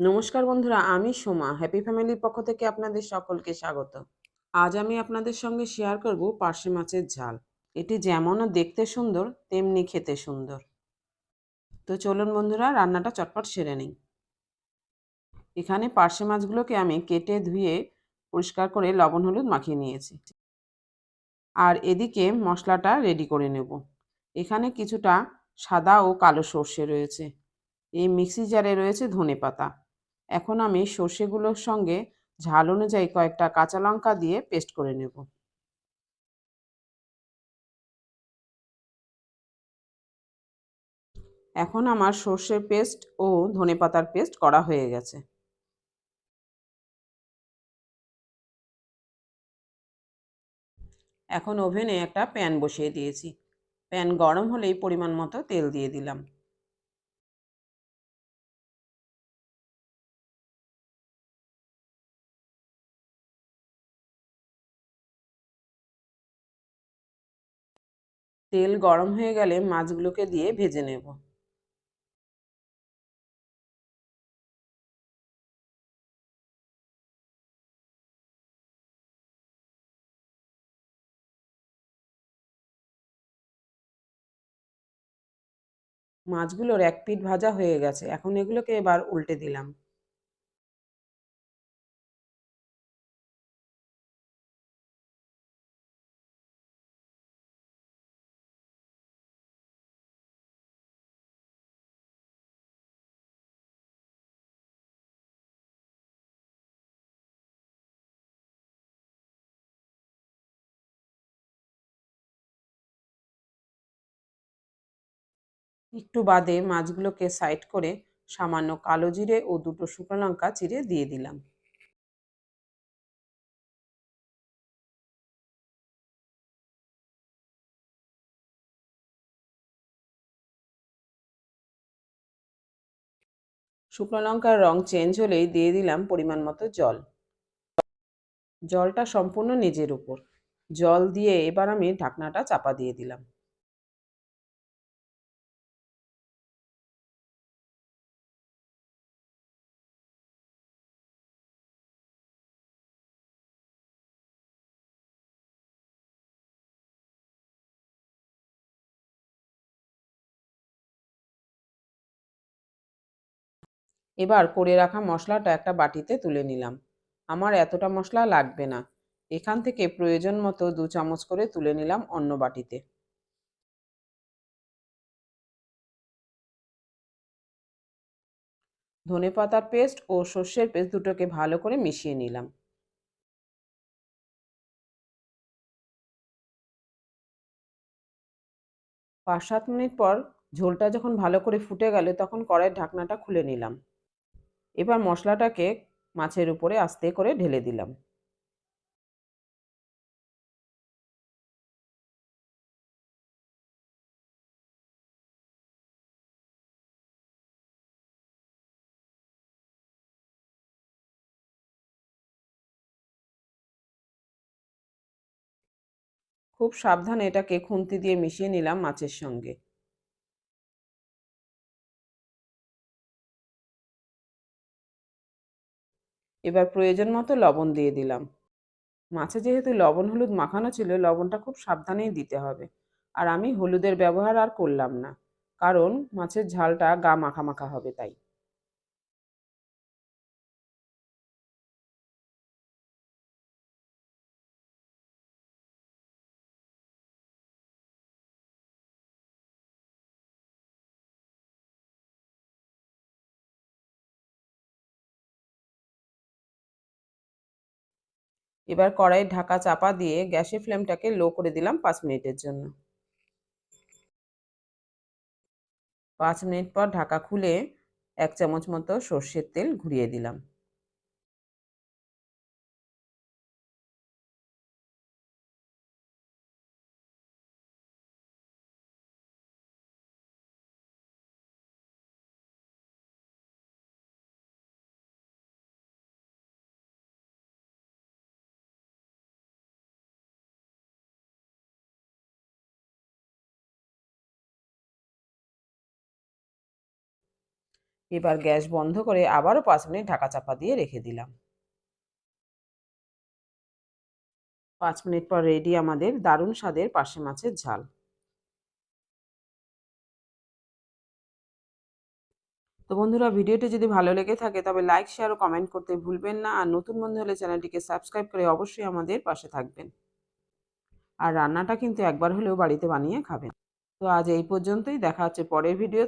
নমস্কার বন্ধুরা, আমি সোমা। হ্যাপি ফ্যামিলির পক্ষ থেকে আপনাদের সকলকে স্বাগত। আজ আমি আপনাদের সঙ্গে শেয়ার করব পার্শে মাছের ঝাল। এটি যেমনও দেখতে সুন্দর, তেমনি খেতে সুন্দর। তো চলুন বন্ধুরা, রান্নাটা চটপট সেরে নিই। এখানে পার্শে মাছগুলোকে আমি কেটে ধুয়ে পরিষ্কার করে লবণ, হলুদ মাখিয়ে নিয়েছি। আর এদিকে মশলাটা রেডি করে নেব। এখানে কিছুটা সাদা ও কালো সর্ষে রয়েছে। এই মিক্সি জারে রয়েছে ধনে পাতা এখন আমি সর্ষেগুলোর সঙ্গে ঝাল অনুযায়ী কয়েকটা কাঁচা লঙ্কা দিয়ে পেস্ট করে নেব। এখন আমার সর্ষের পেস্ট ও ধনে পাতার পেস্ট করা হয়ে গেছে। এখন ওভেনে একটা প্যান বসিয়ে দিয়েছি। প্যান গরম হলেই পরিমাণ মতো তেল দিয়ে দিলাম। তেল গরম হয়ে গেলে মাছগুলোকে দিয়ে ভেজে নেব। মাছগুলোর এক পিঠ ভাজা হয়ে গেছে। এখন এগুলোকে এবার উল্টে দিলাম। একটু বাদে মাছগুলোকে সাইড করে সামান্য কালো জিরে ও দুটো শুকনো লঙ্কা চিড়ে দিয়ে দিলাম। শুকনো লঙ্কার রং চেঞ্জ হলেই দিয়ে দিলাম পরিমাণ মতো জল। জলটা সম্পূর্ণ নিজের উপর। জল দিয়ে এবার আমি ঢাকনাটা চাপা দিয়ে দিলাম। এবার করে রাখা মশলাটা একটা বাটিতে তুলে নিলাম। আমার এতটা মশলা লাগবে না। এখান থেকে প্রয়োজন মতো দু চামচ করে তুলে নিলাম অন্য বাটিতে। ধনে পাতার পেস্ট ও সর্ষের পেস্ট দুটোকে ভালো করে মিশিয়ে নিলাম। পাঁচ সাত মিনিট পর ঝোলটা যখন ভালো করে ফুটে গেল তখন কড়াইয়ের ঢাকনাটা খুলে নিলাম। এবার মশলাটাকে মাছের উপরে আস্তে করে ঢেলে দিলাম। খুব সাবধানে এটাকে খুন্তি দিয়ে মিশিয়ে নিলাম মাছের সঙ্গে। এবার প্রয়োজন মতো লবণ দিয়ে দিলাম। মাছে যেহেতু লবণ হলুদ মাখানো ছিল, লবণটা খুব সাবধানেই দিতে হবে। আর আমি হলুদের ব্যবহার আর করলাম না। কারণ মাছের ঝালটা গা মাখা মাখা হবে তাই। এবার কড়াই ঢাকা চাপা দিয়ে গ্যাসের ফ্লেমটাকে লো করে দিলাম পাঁচ মিনিটের জন্য। পাঁচ মিনিট পর ঢাকা খুলে এক চামচ মতো সর্ষের তেল ঘুরিয়ে দিলাম। এবার গ্যাস বন্ধ করে আবারও পাঁচ মিনিট ঢাকা চাপা দিয়ে রেখে দিলাম। পাঁচ মিনিট পর রেডি আমাদের দারুণ স্বাদের পার্শে মাছের ঝাল। তো বন্ধুরা, ভিডিওটি যদি ভালো লেগে থাকে তবে লাইক, শেয়ার ও কমেন্ট করতে ভুলবেন না। আর নতুন বন্ধু হলে চ্যানেলটিকে সাবস্ক্রাইব করে অবশ্যই আমাদের পাশে থাকবেন। আর রান্নাটা কিন্তু একবার হলেও বাড়িতে বানিয়ে খাবেন। তো আজ এই পর্যন্তই। দেখা হচ্ছে পরের ভিডিও